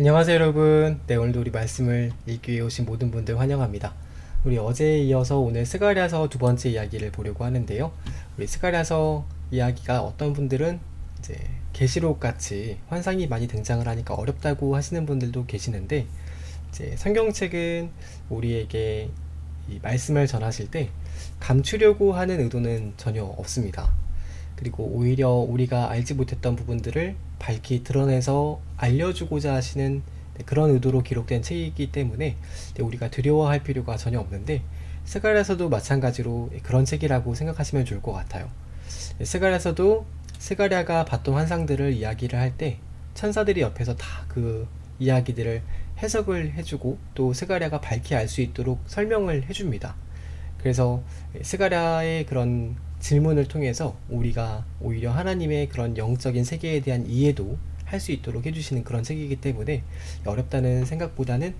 안녕하세요 여러분. 네 오늘도 우리 말씀을 읽기 위해 오신 모든 분들 환영합니다. 우리 어제에 이어서 오늘 스가랴서 두 번째 이야기를 보려고 하는데요. 우리 스가랴서 이야기가 어떤 분들은 이제 계시록 같이 환상이 많이 등장을 하니까 어렵다고 하시는 분들도 계시는데 이제 성경책은 우리에게 이 말씀을 전하실 때 감추려고 하는 의도는 전혀 없습니다. 그리고 오히려 우리가 알지 못했던 부분들을 밝히 드러내서 알려주고자 하시는 네, 그런 의도로 기록된 책이기 때문에 네, 우리가 두려워할 필요가 전혀 없는데 스가랴서도 마찬가지로 그런 책이라고 생각하시면 좋을 것 같아요. 네, 스가랴서도 스가랴가 봤던 환상들을 이야기를 할 때 천사들이 옆에서 다 그 이야기들을 해석을 해주고 또 스가랴가 밝히 알 수 있도록 설명을 해줍니다. 그래서 스가랴의 그런 질문을 통해서 우리가 오히려 하나님의 그런 영적인 세계에 대한 이해도 할 수 있도록 해주시는 그런 책이기 때문에 어렵다는 생각보다는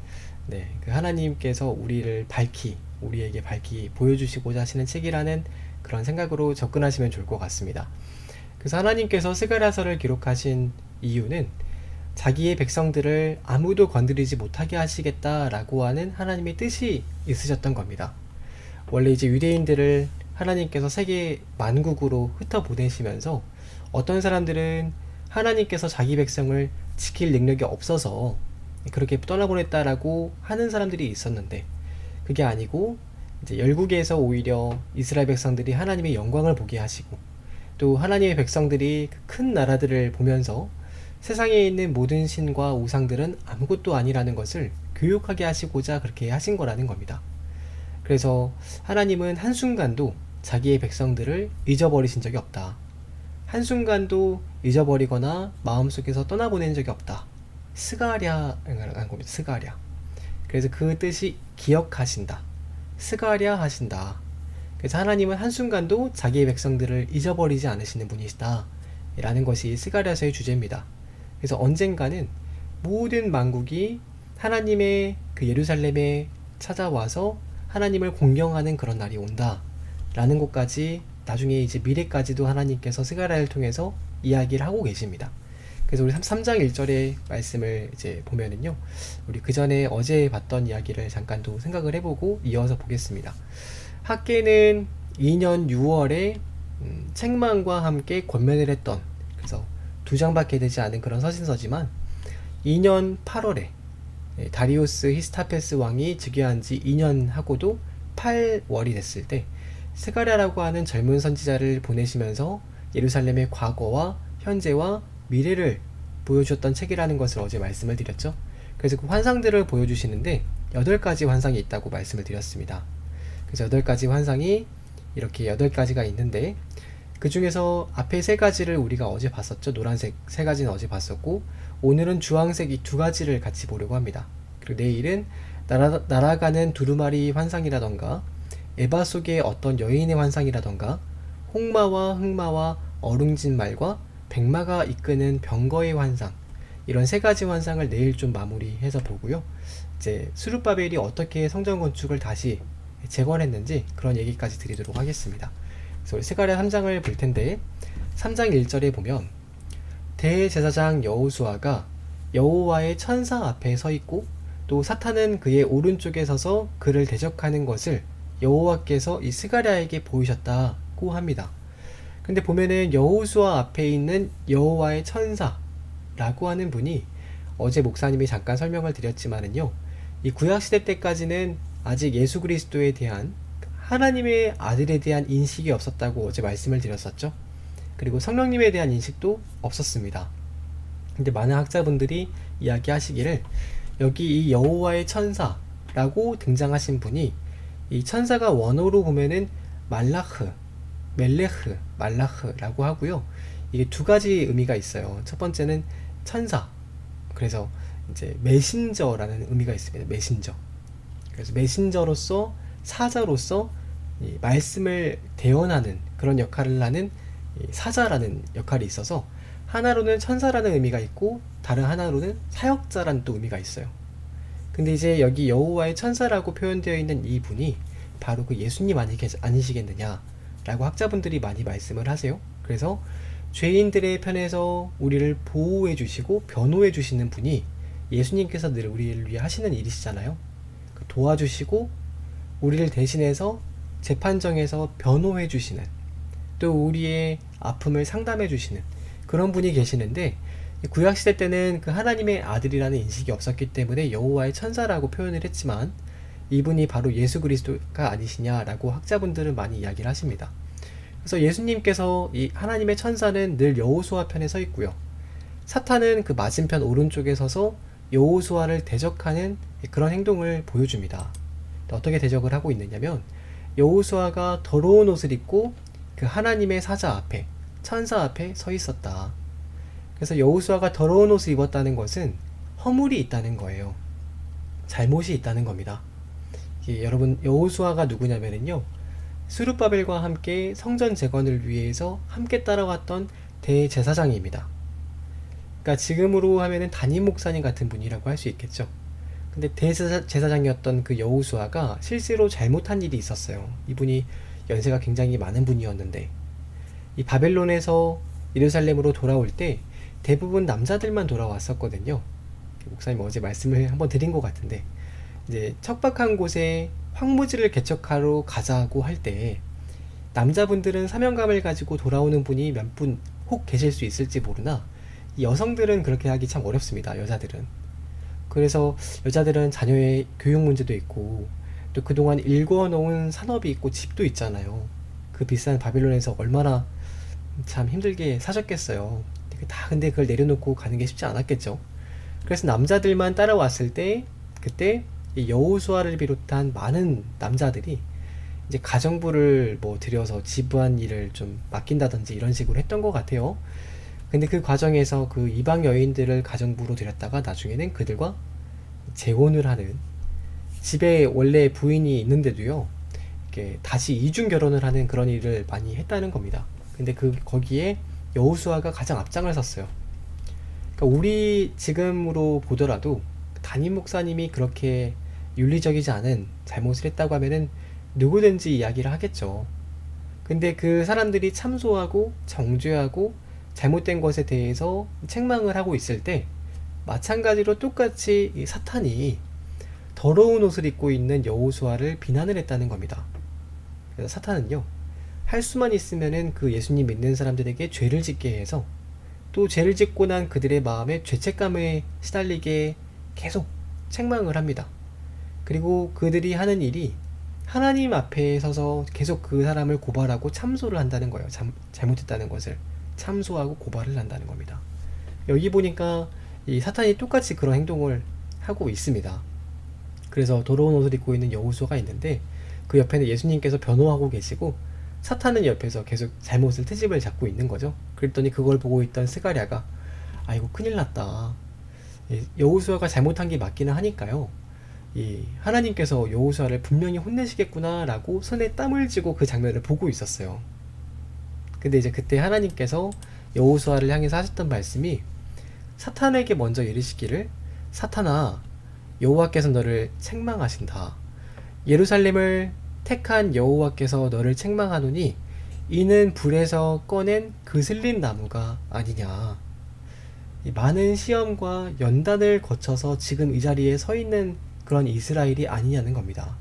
네, 그 하나님께서 우리를 밝히 우리에게 밝히 보여주시고자 하시는 책이라는 그런 생각으로 접근하시면 좋을 것 같습니다. 그래서 하나님께서 스가랴서를 기록하신 이유는 자기의 백성들을 아무도 건드리지 못하게 하시겠다라고 하는 하나님의 뜻이 있으셨던 겁니다. 원래 이제 유대인들을 하나님께서 세계 만국으로 흩어 보내시면서 어떤 사람들은 하나님께서 자기 백성을 지킬 능력이 없어서 그렇게 떠나보냈다라고 하는 사람들이 있었는데 그게 아니고 이제 열국에서 오히려 이스라엘 백성들이 하나님의 영광을 보게 하시고 또 하나님의 백성들이 그큰 나라들을 보면서 세상에 있는 모든 신과 우상들은 아무것도 아니라는 것을 교육하게 하시고자 그렇게 하신 거라는 겁니다. 그래서 하나님은 한순간도 자기의 백성들을 잊어버리신 적이 없다. 한순간도 잊어버리거나 마음속에서 떠나보낸 적이 없다. 스가랴라는 겁니다. 스가랴. 그래서 그 뜻이 기억하신다. 스가랴 하신다. 그래서 하나님은 한순간도 자기의 백성들을 잊어버리지 않으시는 분이시다. 라는 것이 스가랴서의 주제입니다. 그래서 언젠가는 모든 만국이 하나님의 그 예루살렘에 찾아와서 하나님을 공경하는 그런 날이 온다. 라는 것까지 나중에 이제 미래까지도 하나님께서 스가랴를 통해서 이야기를 하고 계십니다. 그래서 우리 3장 1절의 말씀을 이제 보면은요. 우리 그 전에 어제 봤던 이야기를 잠깐 또 생각을 해보고 이어서 보겠습니다. 학계는 2년 6월에 음, 책망과 함께 권면을 했던 그래서 두 장밖에 되지 않은 그런 서신서지만 2년 8월에 다리우스 히스타페스 왕이 즉위한 지 2년 하고도 8월이 됐을 때 스가랴라고 하는 젊은 선지자를 보내시면서 예루살렘의 과거와 현재와 미래를 보여주었던 책이라는 것을 어제 말씀을 드렸죠. 그래서 그 환상들을 보여주시는데 8가지 환상이 있다고 말씀을 드렸습니다. 그래서 8가지 환상이 이렇게 8가지가 있는데 그 중에서 앞에 세 가지를 우리가 어제 봤었죠. 노란색 세 가지는 어제 봤었고 오늘은 주황색 이 두 가지를 같이 보려고 합니다. 그리고 내일은 날아, 날아가는 두루마리 환상이라던가 에바 속의 어떤 여인의 환상이라던가 홍마와 흑마와 어룽진 말과 백마가 이끄는 병거의 환상 이런 세 가지 환상을 내일 좀 마무리해서 보고요. 이제 수르바벨이 어떻게 성전 건축을 다시 재건했는지 그런 얘기까지 드리도록 하겠습니다. 그래서 스가랴 3장을 볼 텐데 3장 1절에 보면 대제사장 여호수아가 여호와의 천사 앞에 서 있고 또 사탄은 그의 오른쪽에 서서 그를 대적하는 것을 여호와께서 이 스가랴에게 보이셨다고 합니다. 근데 보면은 여호수아 앞에 있는 여호와의 천사라고 하는 분이 어제 목사님이 잠깐 설명을 드렸지만은요. 이 구약 시대 때까지는 아직 예수 그리스도에 대한 하나님의 아들에 대한 인식이 없었다고 어제 말씀을 드렸었죠. 그리고 성령님에 대한 인식도 없었습니다. 근데 많은 학자분들이 이야기하시기를 여기 이 여호와의 천사라고 등장하신 분이 이 천사가 원어로 보면은 말라흐, 멜레흐, 말라흐라고 하고요. 이게 두 가지 의미가 있어요. 첫 번째는 천사. 그래서 이제 메신저라는 의미가 있습니다. 메신저. 그래서 메신저로서 사자로서 말씀을 대언하는 그런 역할을 하는 사자라는 역할이 있어서 하나로는 천사라는 의미가 있고 다른 하나로는 사역자라는 또 의미가 있어요. 근데 이제 여기 여호와의 천사라고 표현되어 있는 이 분이 바로 그 예수님 아니시겠느냐라고 학자분들이 많이 말씀을 하세요. 그래서 죄인들의 편에서 우리를 보호해 주시고 변호해 주시는 분이 예수님께서 늘 우리를 위해 하시는 일이시잖아요. 그 도와주시고 우리를 대신해서 재판정에서 변호해 주시는 또 우리의 아픔을 상담해 주시는 그런 분이 계시는데 이 구약 시대 때는 그 하나님의 아들이라는 인식이 없었기 때문에 여호와의 천사라고 표현을 했지만 이분이 바로 예수 그리스도가 아니시냐라고 학자분들은 많이 이야기를 하십니다. 그래서 예수님께서 이 하나님의 천사는 늘 여호수아 편에 서 있고요. 사탄은 그 맞은편 오른쪽에 서서 여호수아를 대적하는 그런 행동을 보여줍니다. 어떻게 대적을 하고 있느냐면 여호수아가 더러운 옷을 입고 그 하나님의 사자 앞에 천사 앞에 서 있었다. 그래서 여호수아가 더러운 옷을 입었다는 것은 허물이 있다는 거예요. 잘못이 있다는 겁니다. 이게 여러분 여호수아가 누구냐면은요. 수르바벨과 함께 성전 재건을 위해서 함께 따라왔던 대제사장입니다. 그러니까 지금으로 하면은 담임 목사님 같은 분이라고 할 수 있겠죠. 근데 대제사장이었던 그 여호수아가 실제로 잘못한 일이 있었어요. 이분이 연세가 굉장히 많은 분이었는데 이 바벨론에서 예루살렘으로 돌아올 때 대부분 남자들만 돌아왔었거든요. 목사님 어제 말씀을 한번 드린 것 같은데 이제 척박한 곳에 황무지를 개척하러 가자고 할 때 남자분들은 사명감을 가지고 돌아오는 분이 몇 분 혹 계실 수 있을지 모르나 이 여성들은 그렇게 하기 참 어렵습니다. 여자들은. 그래서 여자들은 자녀의 교육 문제도 있고 또 그동안 일궈놓은 산업이 있고 집도 있잖아요. 그 비싼 바빌론에서 얼마나 참 힘들게 사셨겠어요. 다 근데 그걸 내려놓고 가는 게 쉽지 않았겠죠. 그래서 남자들만 따라왔을 때 그때 여호수아를 비롯한 많은 남자들이 이제 가정부를 뭐 들여서 집안 일을 좀 맡긴다든지 이런 식으로 했던 것 같아요. 근데 그 과정에서 그 이방 여인들을 가정부로 들였다가 나중에는 그들과 재혼을 하는 집에 원래 부인이 있는데도요. 이렇게 다시 이중 결혼을 하는 그런 일을 많이 했다는 겁니다. 근데 그 거기에 여호수아가 가장 앞장을 섰어요. 그러니까 우리 지금으로 보더라도 담임 목사님이 그렇게 윤리적이지 않은 잘못을 했다고 하면은 누구든지 이야기를 하겠죠. 근데 그 사람들이 참소하고 정죄하고 잘못된 것에 대해서 책망을 하고 있을 때 마찬가지로 똑같이 이 사탄이 더러운 옷을 입고 있는 여호수아를 비난을 했다는 겁니다. 그래서 사탄은요. 할 수만 있으면은 그 예수님 믿는 사람들에게 죄를 짓게 해서 또 죄를 짓고 난 그들의 마음에 죄책감에 시달리게 계속 책망을 합니다. 그리고 그들이 하는 일이 하나님 앞에 서서 계속 그 사람을 고발하고 참소를 한다는 거예요. 참, 잘못했다는 것을 참소하고 고발을 한다는 겁니다. 여기 보니까 이 사탄이 똑같이 그런 행동을 하고 있습니다. 그래서 더러운 옷을 입고 있는 여호수아가 있는데 그 옆에는 예수님께서 변호하고 계시고 사탄은 옆에서 계속 잘못을 트집을 잡고 있는 거죠. 그랬더니 그걸 보고 있던 스가랴가 아이고 큰일 났다. 여호수아가 잘못한 게 맞기는 하니까요. 이 하나님께서 여호수아를 분명히 혼내시겠구나라고 손에 땀을 쥐고 그 장면을 보고 있었어요. 근데 이제 그때 하나님께서 여호수아를 향해서 하셨던 말씀이 사탄에게 먼저 이르시기를 사탄아 여호와께서 너를 책망하신다. 예루살렘을 택한 여호와께서 너를 책망하노니 이는 불에서 꺼낸 그슬린 나무가 아니냐. 많은 시험과 연단을 거쳐서 지금 이 자리에 서 있는 그런 이스라엘이 아니냐는 겁니다.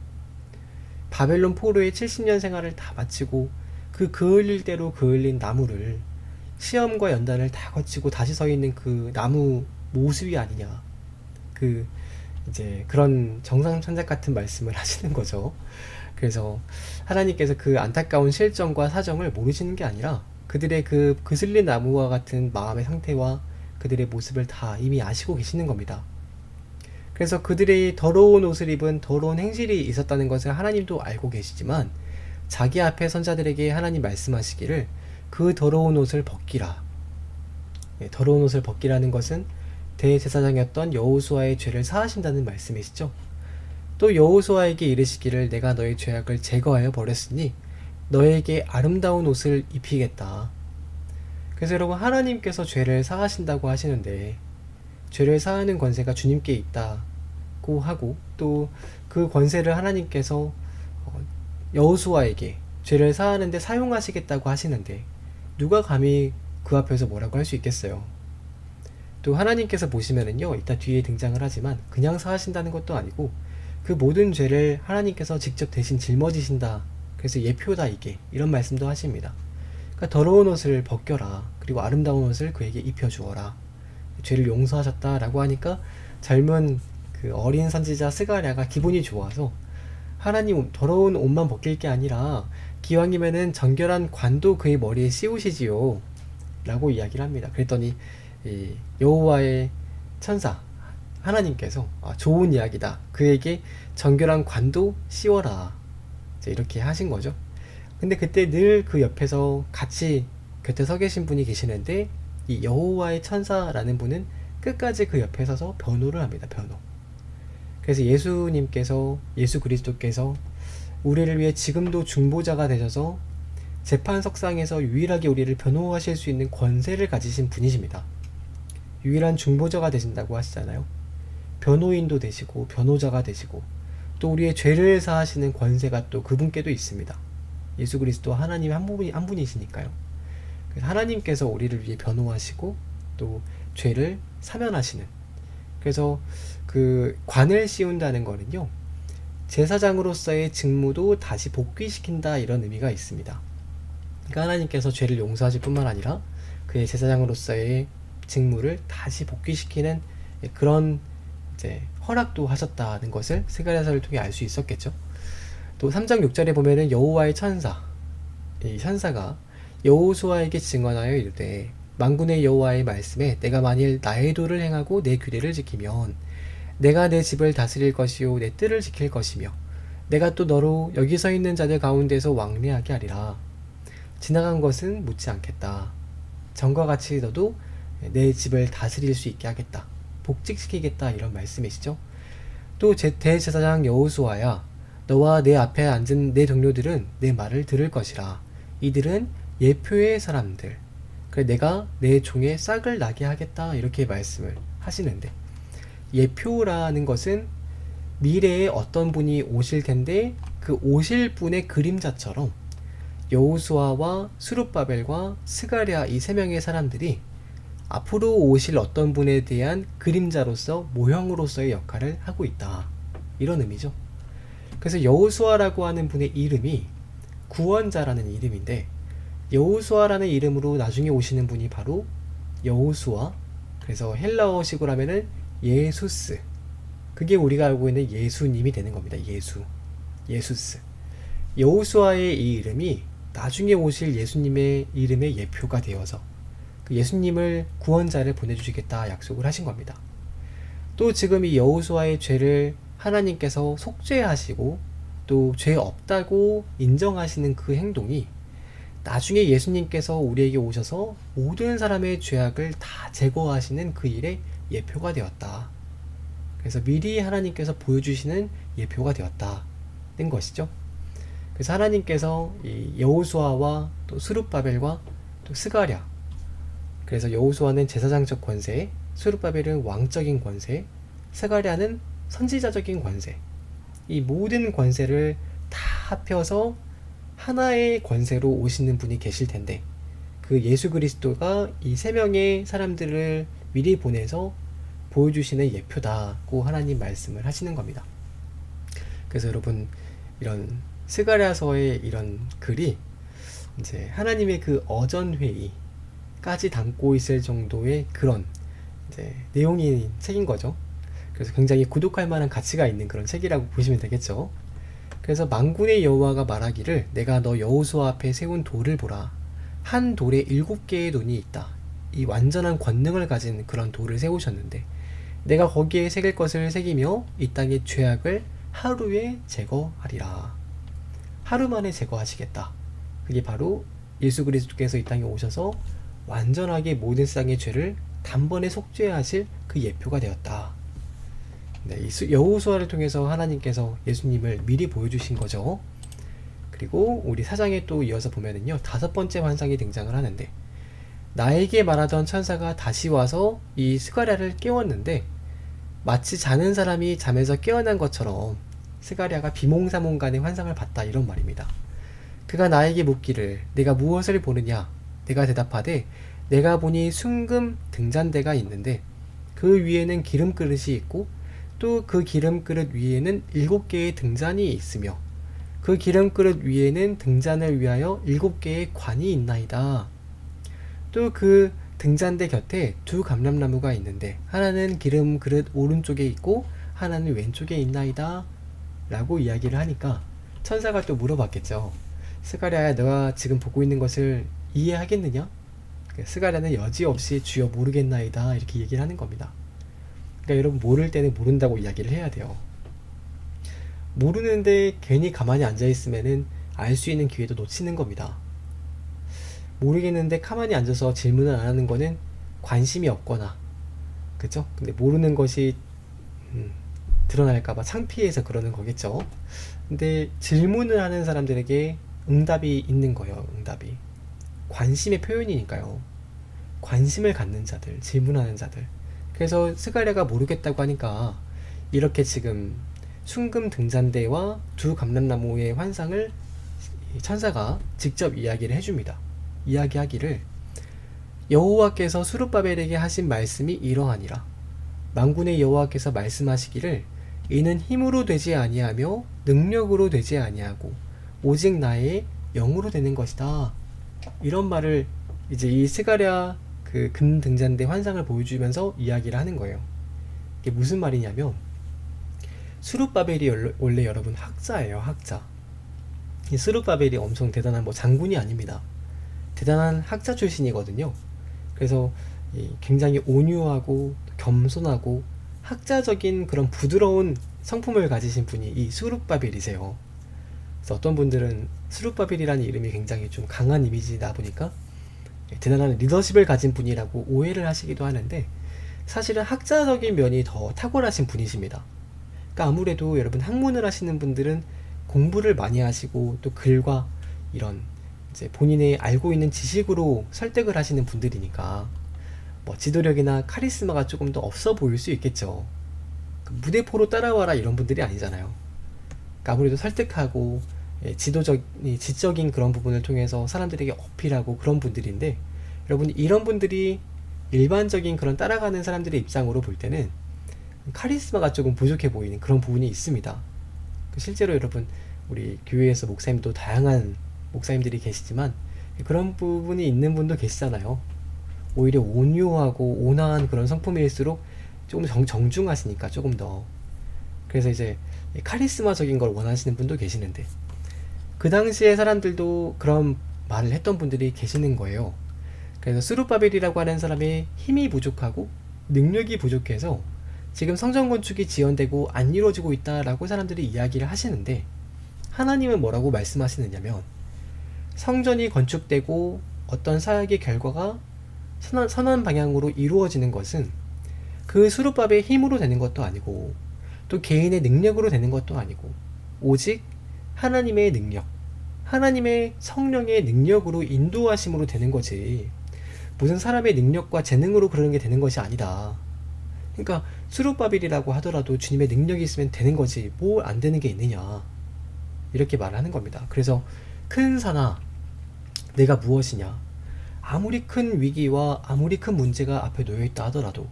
바벨론 포로의 70년 생활을 다 마치고 그 그을릴 대로 그을린 나무를 시험과 연단을 다 거치고 다시 서 있는 그 나무 모습이 아니냐. 그 이제 그런 정상 천작 같은 말씀을 하시는 거죠. 그래서 하나님께서 그 안타까운 실정과 사정을 모르시는 게 아니라 그들의 그 그슬린 나무와 같은 마음의 상태와 그들의 모습을 다 이미 아시고 계시는 겁니다. 그래서 그들의 더러운 옷을 입은 더러운 행실이 있었다는 것을 하나님도 알고 계시지만 자기 앞에 선자들에게 하나님 말씀하시기를 그 더러운 옷을 벗기라. 네, 더러운 옷을 벗기라는 것은 대제사장이었던 여호수아의 죄를 사하신다는 말씀이시죠. 또 여호수아에게 이르시기를 내가 너의 죄악을 제거하여 버렸으니 너에게 아름다운 옷을 입히겠다. 그래서 여러분 하나님께서 죄를 사하신다고 하시는데 죄를 사하는 권세가 주님께 있다고 하고 또 그 권세를 하나님께서 어, 여호수아에게 죄를 사하는데 사용하시겠다고 하시는데 누가 감히 그 앞에서 뭐라고 할 수 있겠어요? 또 하나님께서 보시면은요, 이따 뒤에 등장을 하지만 그냥 사하신다는 것도 아니고 그 모든 죄를 하나님께서 직접 대신 짊어지신다. 그래서 예표다 이게 이런 말씀도 하십니다. 그러니까 더러운 옷을 벗겨라. 그리고 아름다운 옷을 그에게 입혀 주어라. 죄를 용서하셨다라고 하니까 젊은 그 어린 선지자 스가랴가 기분이 좋아서 하나님 더러운 옷만 벗길 게 아니라 기왕이면은 정결한 관도 그의 머리에 씌우시지요. 라고 이야기를 합니다. 그랬더니 이 여호와의 천사 하나님께서 아, 좋은 이야기다. 그에게 정결한 관도 씌워라. 이렇게 하신 거죠. 근데 그때 늘 그 옆에서 같이 곁에 서 계신 분이 계시는데 이 여호와의 천사라는 분은 끝까지 그 옆에 서서 변호를 합니다. 변호. 그래서 예수님께서 예수 그리스도께서 우리를 위해 지금도 중보자가 되셔서 재판석상에서 유일하게 우리를 변호하실 수 있는 권세를 가지신 분이십니다. 유일한 중보자가 되신다고 하시잖아요. 변호인도 되시고 변호자가 되시고 또 우리의 죄를 사하시는 권세가 또 그분께도 있습니다. 예수 그리스도 하나님 한 분이 한 분이시니까요. 하나님께서 우리를 위해 변호하시고 또 죄를 사면하시는 그래서 그 관을 씌운다는 거는요. 제사장으로서의 직무도 다시 복귀시킨다 이런 의미가 있습니다. 그러니까 하나님께서 죄를 용서하실 뿐만 아니라 그의 제사장으로서의 직무를 다시 복귀시키는 그런 이제 허락도 하셨다는 것을 스가랴서를 통해 알 수 있었겠죠. 또 3장 6절에 보면은 여호와의 천사 이 천사가 여호수아에게 증언하여 이르되 만군의 여호와의 말씀에 내가 만일 나의 도를 행하고 내 규례를 지키면 내가 내 집을 다스릴 것이요 내 뜰을 지킬 것이며 내가 또 너로 여기 서 있는 자들 가운데서 왕래하게 하리라. 지나간 것은 묻지 않겠다. 전과 같이 너도 내 집을 다스릴 수 있게 하겠다 복직시키겠다 이런 말씀이시죠? 또 대제사장 여호수아야 너와 내 앞에 앉은 내 동료들은 내 말을 들을 것이라. 이들은 예표의 사람들. 그래 내가 내 종에 싹을 나게 하겠다. 이렇게 말씀을 하시는데 예표라는 것은 미래에 어떤 분이 오실 텐데 그 오실 분의 그림자처럼 여호수아와 수룹바벨과 스가랴 이 세 명의 사람들이 앞으로 오실 어떤 분에 대한 그림자로서 모형으로서의 역할을 하고 있다. 이런 의미죠. 그래서 여호수아라고 하는 분의 이름이 구원자라는 이름인데 여호수아라는 이름으로 나중에 오시는 분이 바로 여호수아 그래서 헬라어식으로 하면은 예수스 그게 우리가 알고 있는 예수님이 되는 겁니다. 예수 예수스 여호수아의 이 이름이 나중에 오실 예수님의 이름의 예표가 되어서 그 예수님을 구원자를 보내주시겠다 약속을 하신 겁니다. 또 지금 이 여호수아의 죄를 하나님께서 속죄하시고 또 죄 없다고 인정하시는 그 행동이 나중에 예수님께서 우리에게 오셔서 모든 사람의 죄악을 다 제거하시는 그 일의 예표가 되었다. 그래서 미리 하나님께서 보여주시는 예표가 되었다는 것이죠. 그래서 하나님께서 이 여호수아와 또 스룹바벨과 또 스가랴 그래서 여호수아는 제사장적 권세, 스룹바벨은 왕적인 권세, 스가랴는 선지자적인 권세. 이 모든 권세를 다 합혀서 하나의 권세로 오시는 분이 계실 텐데 그 예수 그리스도가 이 세 명의 사람들을 미리 보내서 보여주시는 예표다고 하나님 말씀을 하시는 겁니다. 그래서 여러분 이런 스가랴서의 이런 글이 이제 하나님의 그 어전 회의 까지 담고 있을 정도의 그런 내용이 책인 거죠. 그래서 굉장히 구독할 만한 가치가 있는 그런 책이라고 보시면 되겠죠. 그래서 만군의 여호와가 말하기를 내가 너 여호수아 앞에 세운 돌을 보라. 한 돌에 일곱 개의 눈이 있다. 이 완전한 권능을 가진 그런 돌을 세우셨는데 내가 거기에 새길 것을 새기며 이 땅의 죄악을 하루에 제거하리라. 하루 만에 제거하시겠다. 그게 바로 예수 그리스도께서 이 땅에 오셔서 완전하게 모든 세상의 죄를 단번에 속죄하실 그 예표가 되었다. 네, 이 여호수아를 통해서 하나님께서 예수님을 미리 보여주신 거죠. 그리고 우리 사장에 또 이어서 보면은요 다섯 번째 환상이 등장을 하는데 나에게 말하던 천사가 다시 와서 이 스가랴를 깨웠는데 마치 자는 사람이 잠에서 깨어난 것처럼 스가랴가 비몽사몽간의 환상을 봤다 이런 말입니다. 그가 나에게 묻기를 내가 무엇을 보느냐 내가 대답하되 내가 보니 순금 등잔대가 있는데 그 위에는 기름 그릇이 있고 또 그 기름 그릇 위에는 일곱 개의 등잔이 있으며 그 기름 그릇 위에는 등잔을 위하여 일곱 개의 관이 있나이다. 또 그 등잔대 곁에 두 감람나무가 있는데 하나는 기름 그릇 오른쪽에 있고 하나는 왼쪽에 있나이다. 라고 이야기를 하니까 천사가 또 물어봤겠죠. 스가랴야 너가 지금 보고 있는 것을 이해하겠느냐? 그 스가랴는 여지없이 주여 모르겠나이다 이렇게 얘기를 하는 겁니다. 그러니까 여러분 모를 때는 모른다고 이야기를 해야 돼요. 모르는데 괜히 가만히 앉아 있으면은 알 수 있는 기회도 놓치는 겁니다. 모르겠는데 가만히 앉아서 질문을 안 하는 거는 관심이 없거나 그죠? 근데 모르는 것이 음, 드러날까봐 창피해서 그러는 거겠죠. 근데 질문을 하는 사람들에게 응답이 있는 거예요. 응답이 관심의 표현이니까요. 관심을 갖는 자들, 질문하는 자들. 그래서 스가랴가 모르겠다고 하니까 이렇게 지금 순금 등잔대와 두 감람나무의 환상을 이 천사가 직접 이야기를 해줍니다. 이야기하기를 여호와께서 수르바벨에게 하신 말씀이 이러하니라. 만군의 여호와께서 말씀하시기를 이는 힘으로 되지 아니하며 능력으로 되지 아니하고 오직 나의 영으로 되는 것이다. 이런 말을 이제 이 스가랴 그 금 등잔대 환상을 보여주면서 이야기를 하는 거예요. 이게 무슨 말이냐면 수르바벨이 열- 원래 여러분 학자예요, 학자. 이 스루바벨이 엄청 대단한 뭐 장군이 아닙니다. 대단한 학자 출신이거든요. 그래서 이 굉장히 온유하고 겸손하고 학자적인 그런 부드러운 성품을 가지신 분이 이 수룹바벨이세요. 어떤 분들은 수룹바벨이라는 이름이 굉장히 좀 강한 이미지다 보니까 대단한 리더십을 가진 분이라고 오해를 하시기도 하는데 사실은 학자적인 면이 더 탁월하신 분이십니다. 그러니까 아무래도 여러분 학문을 하시는 분들은 공부를 많이 하시고 또 글과 이런 이제 본인의 알고 있는 지식으로 설득을 하시는 분들이니까 뭐 지도력이나 카리스마가 조금 더 없어 보일 수 있겠죠. 그 무대포로 따라와라 이런 분들이 아니잖아요. 그러니까 아무래도 설득하고 예, 지도적, 이 지적인 그런 부분을 통해서 사람들에게 어필하고 그런 분들인데 여러분 이런 분들이 일반적인 그런 따라가는 사람들의 입장으로 볼 때는 카리스마가 조금 부족해 보이는 그런 부분이 있습니다. 그 실제로 여러분 우리 교회에서 목사님도 다양한 목사님들이 계시지만 그런 부분이 있는 분도 계시잖아요. 오히려 온유하고 온화한 그런 성품일수록 조금 정, 정중하시니까 조금 더 그래서 이제 카리스마적인 걸 원하시는 분도 계시는데 그 당시에 사람들도 그런 말을 했던 분들이 계시는 거예요. 그래서 스루바벨이라고 하는 사람의 힘이 부족하고 능력이 부족해서 지금 성전 건축이 지연되고 안 이루어지고 있다라고 사람들이 이야기를 하시는데 하나님은 뭐라고 말씀하시느냐면 성전이 건축되고 어떤 사역의 결과가 선한, 선한 방향으로 이루어지는 것은 그 수르밥의 힘으로 되는 것도 아니고 또 개인의 능력으로 되는 것도 아니고 오직 하나님의 능력, 하나님의 성령의 능력으로 인도하심으로 되는 거지 무슨 사람의 능력과 재능으로 그러는 게 되는 것이 아니다. 그러니까 수르바빌이라고 하더라도 주님의 능력이 있으면 되는 거지 뭐안 되는 게 있느냐 이렇게 말하는 겁니다. 그래서 큰 산아 내가 무엇이냐 아무리 큰 위기와 아무리 큰 문제가 앞에 놓여 있다 하더라도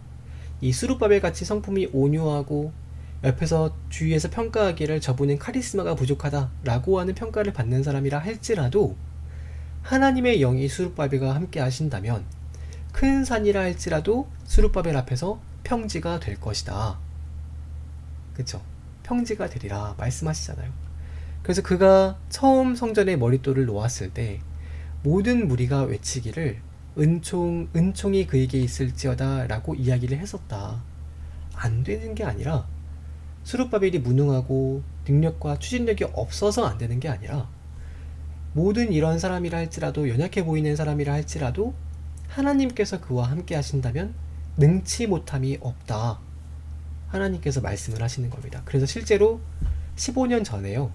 이 수르바벨 같이 성품이 온유하고 옆에서 주위에서 평가하기를 저분은 카리스마가 부족하다라고 하는 평가를 받는 사람이라 할지라도 하나님의 영이 수르바벨과 함께 하신다면 큰 산이라 할지라도 수르바벨 앞에서 평지가 될 것이다. 그쵸? 평지가 되리라 말씀하시잖아요. 그래서 그가 처음 성전에 머릿돌을 놓았을 때 모든 무리가 외치기를 은총 은총이 그에게 있을지어다 라고 이야기를 했었다. 안 되는 게 아니라 수르바벨이 무능하고 능력과 추진력이 없어서 안 되는 게 아니라 모든 이런 사람이라 할지라도 연약해 보이는 사람이라 할지라도 하나님께서 그와 함께 하신다면 능치 못함이 없다. 하나님께서 말씀을 하시는 겁니다. 그래서 실제로 15년 전에요.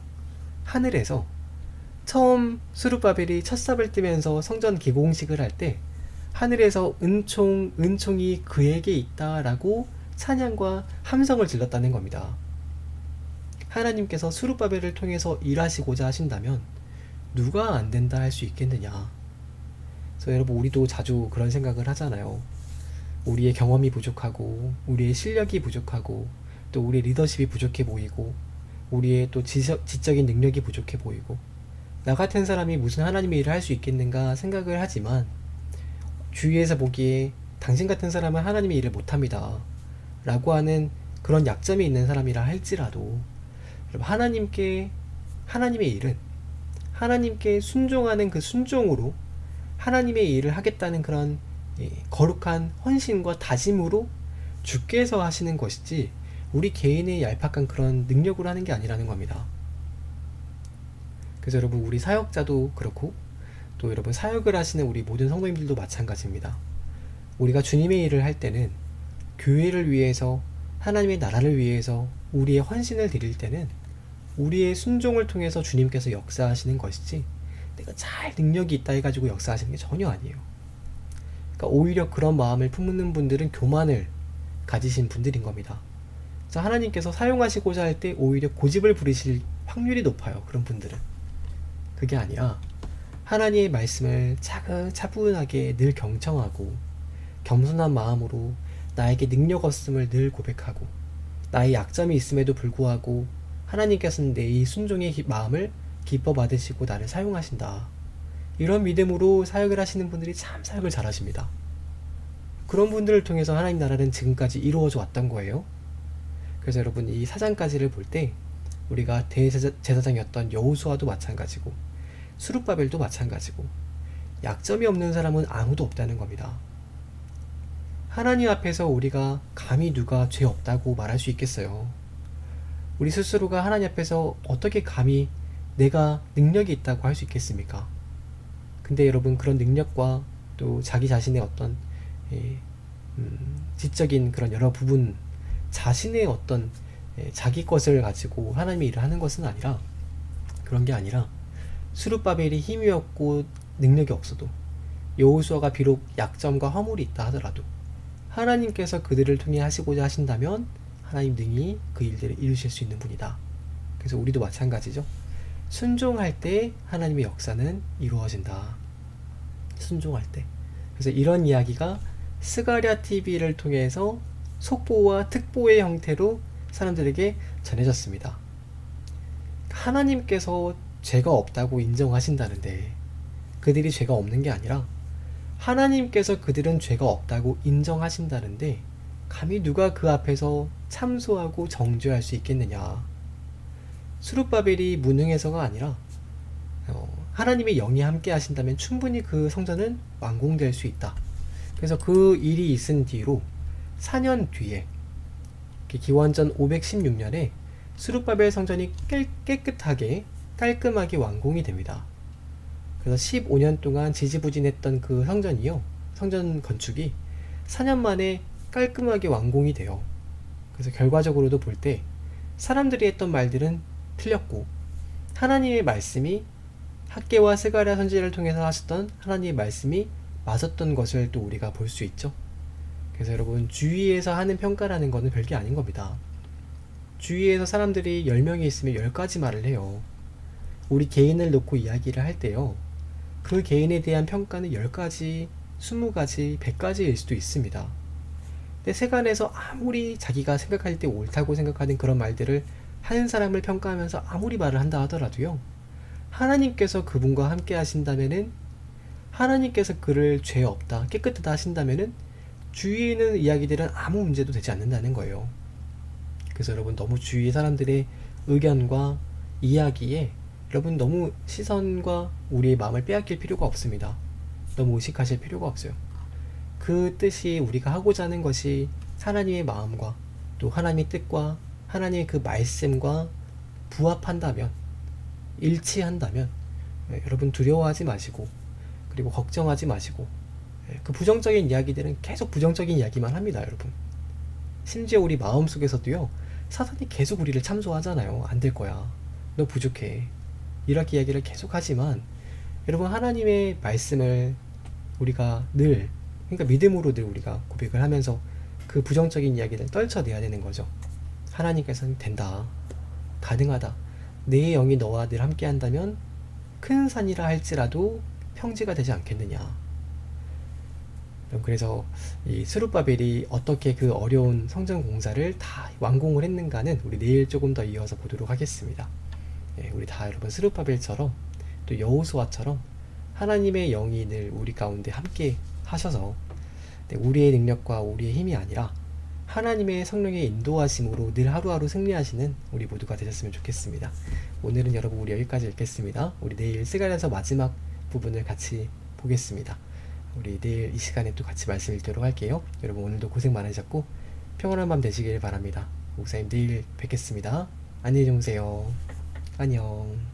하늘에서 처음 수르바벨이 첫삽을 뜨면서 성전 기공식을 할 때 하늘에서 은총 은총이 그에게 있다라고 찬양과 함성을 질렀다는 겁니다. 하나님께서 수르바벨을 통해서 일하시고자 하신다면 누가 안 된다 할 수 있겠느냐? 그래서 여러분 우리도 자주 그런 생각을 하잖아요. 우리의 경험이 부족하고 우리의 실력이 부족하고 또 우리의 리더십이 부족해 보이고 우리의 또 지적, 지적인 능력이 부족해 보이고 나 같은 사람이 무슨 하나님의 일을 할 수 있겠는가 생각을 하지만 주위에서 보기에 당신 같은 사람은 하나님의 일을 못합니다 라고 하는 그런 약점이 있는 사람이라 할지라도 여러분 하나님께 하나님의 일은 하나님께 순종하는 그 순종으로 하나님의 일을 하겠다는 그런 예, 거룩한 헌신과 다짐으로 주께서 하시는 것이지 우리 개인의 얄팍한 그런 능력으로 하는 게 아니라는 겁니다. 그래서 여러분 우리 사역자도 그렇고 또 여러분 사역을 하시는 우리 모든 성도님들도 마찬가지입니다. 우리가 주님의 일을 할 때는 교회를 위해서 하나님의 나라를 위해서 우리의 헌신을 드릴 때는 우리의 순종을 통해서 주님께서 역사하시는 것이지 내가 잘 능력이 있다 해가지고 역사하시는 게 전혀 아니에요. 그러니까 오히려 그런 마음을 품는 분들은 교만을 가지신 분들인 겁니다. 자, 하나님께서 사용하시고자 할 때 오히려 고집을 부리실 확률이 높아요. 그런 분들은. 그게 아니라 하나님의 말씀을 차근차분하게 늘 경청하고 겸손한 마음으로 나에게 능력 없음을 늘 고백하고 나의 약점이 있음에도 불구하고 하나님께서는 내 이 순종의 기- 마음을 기뻐 받으시고 나를 사용하신다. 이런 믿음으로 사역을 하시는 분들이 참 사역을 잘하십니다. 그런 분들을 통해서 하나님 나라는 지금까지 이루어져 왔던 거예요. 그래서 여러분 이 사장까지를 볼 때 우리가 대제사장이었던 여호수아도 마찬가지고 수룹바벨도 마찬가지고 약점이 없는 사람은 아무도 없다는 겁니다. 하나님 앞에서 우리가 감히 누가 죄 없다고 말할 수 있겠어요. 우리 스스로가 하나님 앞에서 어떻게 감히 내가 능력이 있다고 할 수 있겠습니까? 근데 여러분 그런 능력과 또 자기 자신의 어떤 예, 음, 지적인 그런 여러 부분 자신의 어떤 예, 자기 것을 가지고 하나님의 일을 하는 것은 아니라 그런 게 아니라 수룹바벨이 힘이 없고 능력이 없어도 여호수아가 비록 약점과 허물이 있다 하더라도 하나님께서 그들을 통해 하시고자 하신다면 하나님 능히 그 일들을 이루실 수 있는 분이다. 그래서 우리도 마찬가지죠. 순종할 때 하나님의 역사는 이루어진다. 순종할 때. 그래서 이런 이야기가 스가랴 TV를 통해서 속보와 특보의 형태로 사람들에게 전해졌습니다. 하나님께서 죄가 없다고 인정하신다는데 그들이 죄가 없는 게 아니라 하나님께서 그들은 죄가 없다고 인정하신다는데 감히 누가 그 앞에서 참소하고 정죄할 수 있겠느냐. 수룹바벨이 무능해서가 아니라 어, 하나님의 영이 함께 하신다면 충분히 그 성전은 완공될 수 있다. 그래서 그 일이 있은 뒤로 4년 뒤에 기원전 516년에 수룹바벨 성전이 깨, 깨끗하게 깔끔하게 완공이 됩니다. 그래서 15년 동안 지지부진했던 그 성전이요. 성전 건축이 4년 만에 깔끔하게 완공이 돼요. 그래서 결과적으로도 볼 때 사람들이 했던 말들은 틀렸고 하나님의 말씀이 학계와 스가랴 선지자를 통해서 하셨던 하나님의 말씀이 맞았던 것을 또 우리가 볼 수 있죠. 그래서 여러분 주위에서 하는 평가라는 것은 별게 아닌 겁니다. 주위에서 사람들이 10명이 있으면 10가지 말을 해요. 우리 개인을 놓고 이야기를 할 때요. 그 개인에 대한 평가는 10가지, 20가지, 100가지일 수도 있습니다. 근데 세간에서 아무리 자기가 생각할 때 옳다고 생각하는 그런 말들을 하는 사람을 평가하면서 아무리 말을 한다 하더라도요. 하나님께서 그분과 함께 하신다면은 하나님께서 그를 죄 없다, 깨끗하다 하신다면은 주위에 있는 이야기들은 아무 문제도 되지 않는다는 거예요. 그래서 여러분 너무 주위 사람들의 의견과 이야기에 여러분 너무 시선과 우리의 마음을 빼앗길 필요가 없습니다. 너무 의식하실 필요가 없어요. 그 뜻이 우리가 하고자 하는 것이 하나님의 마음과 또 하나님의 뜻과 하나님의 그 말씀과 부합한다면 일치한다면 예, 여러분 두려워하지 마시고 그리고 걱정하지 마시고 예, 그 부정적인 이야기들은 계속 부정적인 이야기만 합니다, 여러분. 심지어 우리 마음 속에서도요, 사탄이 계속 우리를 참소하잖아요. 안 될 거야. 너 부족해. 이렇게 이야기를 계속 하지만, 여러분, 하나님의 말씀을 우리가 늘, 그러니까 믿음으로 늘 우리가 고백을 하면서 그 부정적인 이야기를 떨쳐내야 되는 거죠. 하나님께서는 된다. 가능하다. 내 영이 너와 늘 함께 한다면 큰 산이라 할지라도 평지가 되지 않겠느냐. 그래서 이 스룹바벨이 어떻게 그 어려운 성전 공사를 다 완공을 했는가는 우리 내일 조금 더 이어서 보도록 하겠습니다. 예, 우리 다 여러분 스룹바벨처럼 또 여호수아처럼 하나님의 영이 늘 우리 가운데 함께 하셔서 네, 우리의 능력과 우리의 힘이 아니라 하나님의 성령의 인도하심으로 늘 하루하루 승리하시는 우리 모두가 되셨으면 좋겠습니다. 오늘은 여러분 우리 여기까지 읽겠습니다. 우리 내일 스가랴서 마지막 부분을 같이 보겠습니다. 우리 내일 이 시간에 또 같이 말씀 읽도록 할게요. 여러분 오늘도 고생 많으셨고 평안한 밤 되시길 바랍니다. 목사님 내일 뵙겠습니다. 안녕히 주무세요. 안녕.